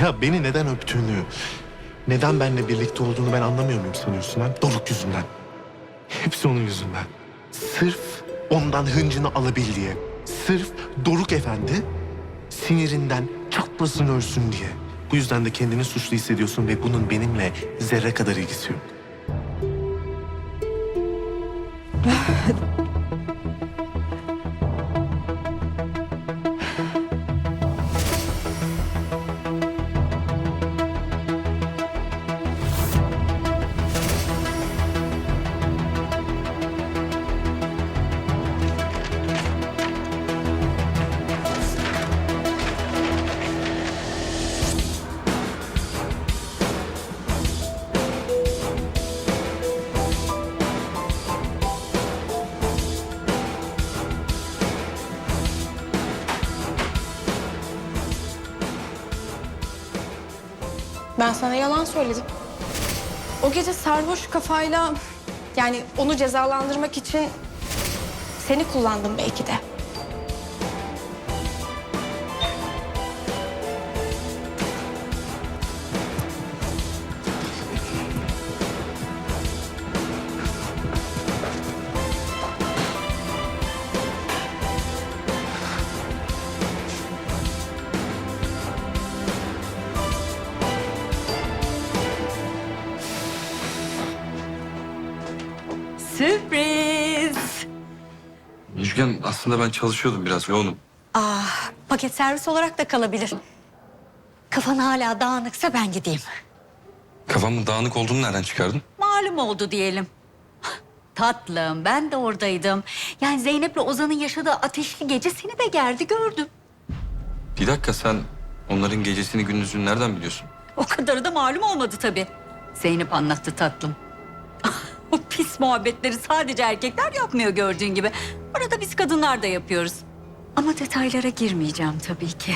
Ya beni neden öptüğünü, neden benimle birlikte olduğunu ben anlamıyor muyum sanıyorsun ha? Doruk yüzünden. Hepsi onun yüzünden. Sırf ondan hıncını alabil diye. Sırf Doruk Efendi sinirinden çatlasın ölsün diye. Bu yüzden de kendini suçlu hissediyorsun ve bunun benimle zerre kadar ilgisi yok. Ben sana yalan söyledim. O gece sarhoş kafayla yani onu cezalandırmak için seni kullandım belki de. Müjgan aslında ben çalışıyordum biraz yoğunum. Ah, paket servis olarak da kalabilir. Kafan hala dağınıksa ben gideyim. Kafamın dağınık olduğunu nereden çıkardın? Malum oldu diyelim. Tatlım, ben de oradaydım. Yani Zeynep'le Ozan'ın yaşadığı ateşli gece seni de gerdi gördüm. Bir dakika sen onların gecesini gündüzünü nereden biliyorsun? O kadarı da malum olmadı tabii. Zeynep anlattı tatlım. o pis muhabbetleri sadece erkekler yapmıyor gördüğün gibi. Arada biz kadınlar da yapıyoruz. Ama detaylara girmeyeceğim tabii ki.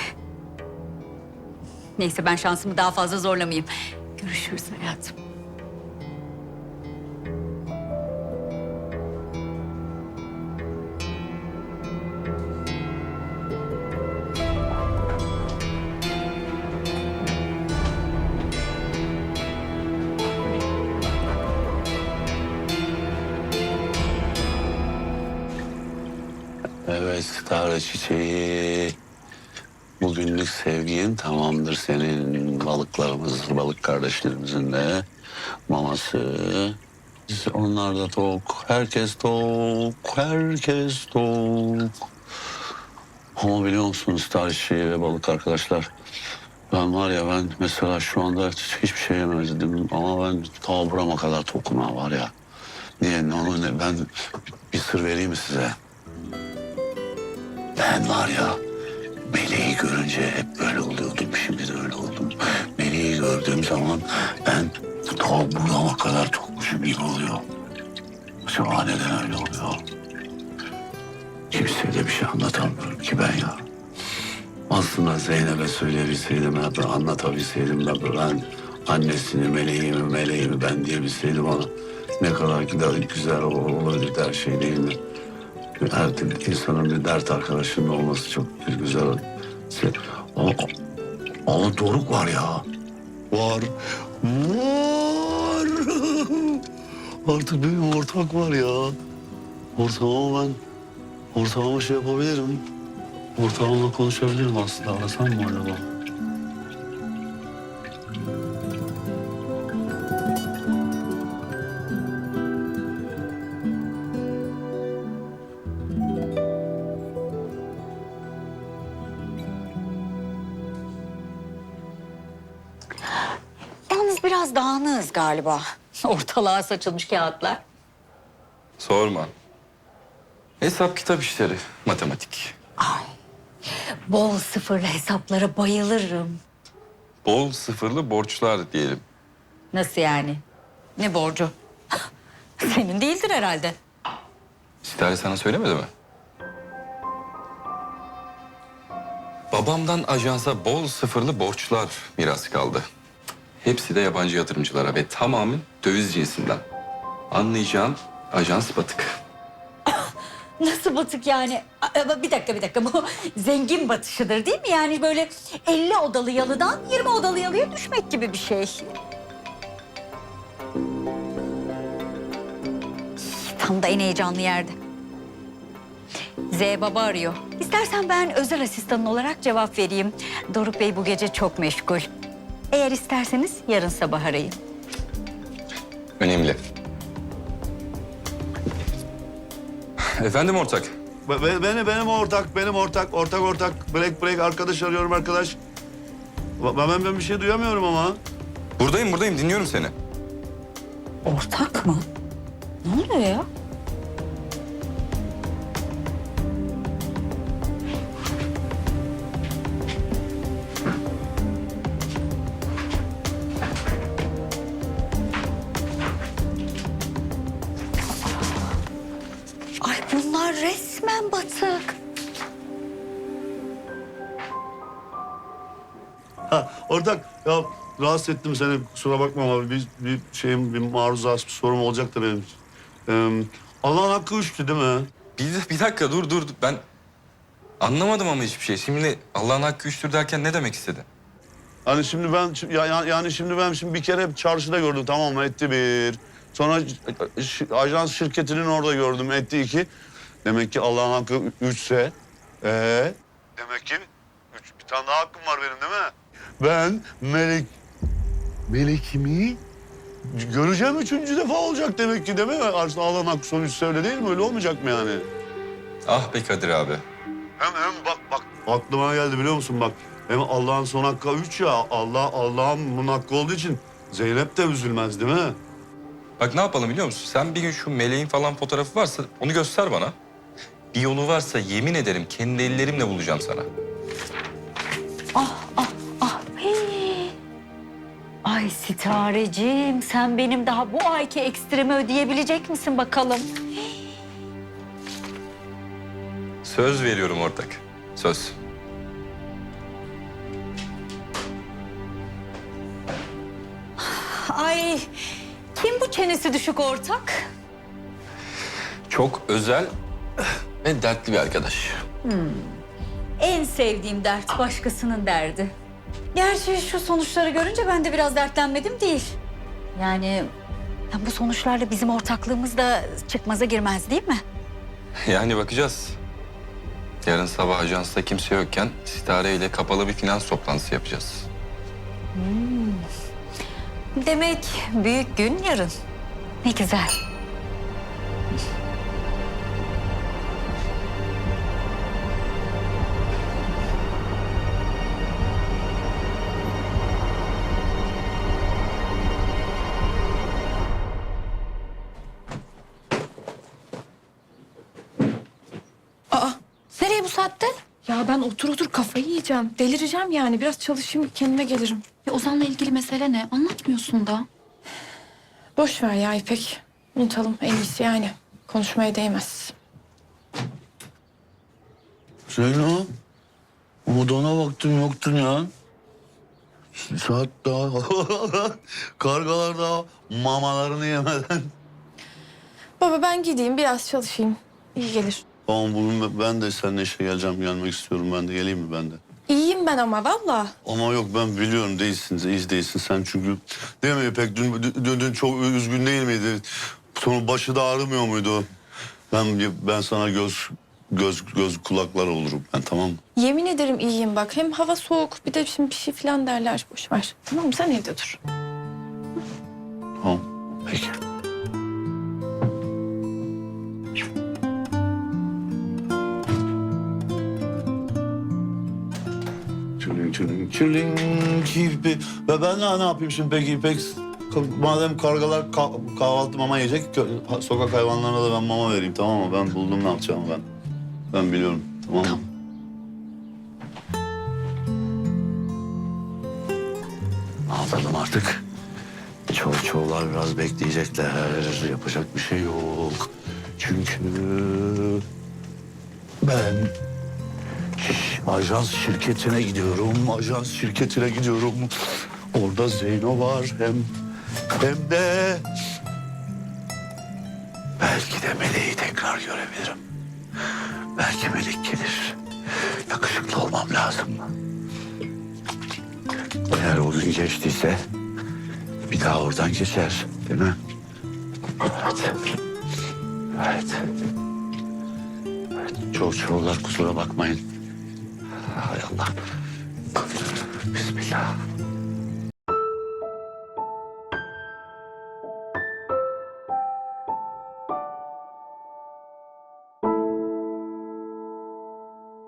Neyse ben şansımı daha fazla zorlamayayım. Görüşürüz hayatım. Evet Tara çiçeği. Bugünlük sevgin tamamdır senin balıklarımız, balık kardeşlerimizin de maması. Onlar da tok. Herkes tok. Herkes tok. Ama biliyor musunuz çiçeği ve balık arkadaşlar? Ben var ya ben mesela şu anda hiç- hiçbir şey yemedim ama ben ta burama kadar tokum var ya. Niye ne onu ben bir sır vereyim mi size? Ben var ya Meleği görünce hep böyle oluyordum. Şimdi de öyle oldum. Meleği gördüğüm zaman ben ta burama kadar tokmuşum gibi oluyor. Acaba neden öyle oluyor? Kimseye de bir şey anlatamıyorum ki ben ya. Aslında Zeynep'e söyleyebilseydim, da anlatabilseydim ben, ben annesini, meleğimi, meleğimi ben diyebilseydim ona ne kadar güzel, güzel olurdu her şey değil mi? Her türlü insanın bir dert arkadaşının olması çok güzel. Şey, Ama, ama Doruk var ya. Var. Var. Artık benim ortak var ya. Ortağıma ben, ortağıma şey yapabilirim. Ortağımla konuşabilirim aslında. Arasam mı acaba? Biraz dağınığız galiba. Ortalığa saçılmış kağıtlar. Sorma. Hesap kitap işleri, matematik. Bol sıfırlı hesaplara bayılırım. Bol sıfırlı borçlar diyelim. Nasıl yani? Ne borcu? Senin değildir herhalde. Sitare sana söylemedi mi? Babamdan ajansa bol sıfırlı borçlar miras kaldı. Hepsi de yabancı yatırımcılara ve tamamen döviz cinsinden. Anlayacağın ajans batık. Nasıl batık yani? Aa, Bir dakika bir dakika bu zengin batışıdır değil mi? Yani böyle 50 odalı yalıdan 20 odalı yalıya düşmek gibi bir şey. Tam da en heyecanlı yerde. Z baba arıyor. İstersen ben özel asistanın olarak cevap vereyim. Doruk Bey bu gece çok meşgul. Eğer isterseniz yarın sabah arayın. Önemli. Efendim ortak. Be- be- Benim, benim ortak, benim ortak, ortak ortak. Break break arkadaş arıyorum arkadaş. Ba- Ben, ben bir şey duyamıyorum ama. Buradayım buradayım dinliyorum seni. Ortak mı? Ne oluyor ya? Bunlar resmen batık. Ha, ortak ya rahatsız ettim seni kusura bakma ama bir, bir şeyim bir maruzat bir sorum olacak da benim. Ee, Allah'ın hakkı üçtü değil mi? Bir, bir dakika dur dur ben anlamadım ama hiçbir şey. Şimdi Allah'ın hakkı üçtür derken ne demek istedi? Hani şimdi ben ya, ya- yani şimdi ben şimdi bir kere çarşıda gördüm tamam mı etti bir. Sonra ajans şirketinin orada gördüm etti iki. Demek ki Allah'ın hakkı üçse. Ee? Demek ki üç, bir tane daha hakkım var benim değil mi? Ben Melek... Melek mi? Göreceğim üçüncü defa olacak demek ki değil mi? Aslında Allah'ın hakkı son üçse öyle değil mi? Öyle olmayacak mı yani? Ah be Kadir abi. Hem hem bak bak aklıma geldi biliyor musun bak. Hem Allah'ın son hakkı üç ya. Allah Allah'ın bunun hakkı olduğu için Zeynep de üzülmez değil mi? Bak ne yapalım biliyor musun? Sen bir gün şu meleğin falan fotoğrafı varsa onu göster bana. Bir yolu varsa yemin ederim kendi ellerimle bulacağım sana. Ah ah ah. Hey. Ay sitarecim sen benim daha bu ayki ekstremi ödeyebilecek misin bakalım? Söz veriyorum ortak. Söz. Ay bu çenesi düşük ortak? Çok özel ve dertli bir arkadaş. En sevdiğim dert başkasının derdi. Gerçi şu sonuçları görünce ben de biraz dertlenmedim değil. Yani ya bu sonuçlarla bizim ortaklığımız da çıkmaza girmez değil mi? Yani bakacağız. Yarın sabah ajansta kimse yokken Sitare ile kapalı bir finans toplantısı yapacağız. Demek büyük gün yarın. Ne güzel. Aa, nereye bu saatte? Ya ben otur otur kafayı yiyeceğim. Delireceğim yani. Biraz çalışayım kendime gelirim. Ya Ozan'la ilgili mesele ne? Anlatmıyorsun da. Boş ver ya İpek. Unutalım en iyisi yani. Konuşmaya değmez. Zeyno, odana baktım yoktun ya. Saat daha... Kargalar daha mamalarını yemeden. Baba ben gideyim biraz çalışayım. İyi gelir. Tamam bugün ben de seninle işe geleceğim, gelmek istiyorum ben de. Geleyim mi ben de? İyiyim ben ama valla. Ama yok ben biliyorum değilsin, iyi değilsin sen çünkü. Değil mi İpek? Dün, dün, dün çok üzgün değil miydi? Sonra başı da ağrımıyor muydu? Ben ben sana göz göz göz kulaklar olurum ben tamam mı? Yemin ederim iyiyim bak. Hem hava soğuk bir de şimdi bir şey falan derler. Boş ver. Tamam mı? Sen evde dur. Tamam. Peki. Çürün çürün gibi. Ve ben ne, ne yapayım şimdi peki İpek? Madem kargalar ka- kahvaltı mama yiyecek, sokak hayvanlarına da ben mama vereyim tamam mı? Ben buldum ne yapacağımı ben. Ben biliyorum tamam mı? Ne yapalım artık? Çoğu çoğular biraz bekleyecekler. Yapacak bir şey yok. Çünkü ben ajans şirketine gidiyorum. Ajans şirketine gidiyorum. Orada Zeyno var hem hem de belki de Meleği tekrar görebilirim. Belki melek gelir. Yakışıklı olmam lazım. Eğer o gün geçtiyse bir daha oradan geçer. Değil mi? Evet. Evet. evet. Çok çoğullar kusura bakmayın. Allah. Bismillah.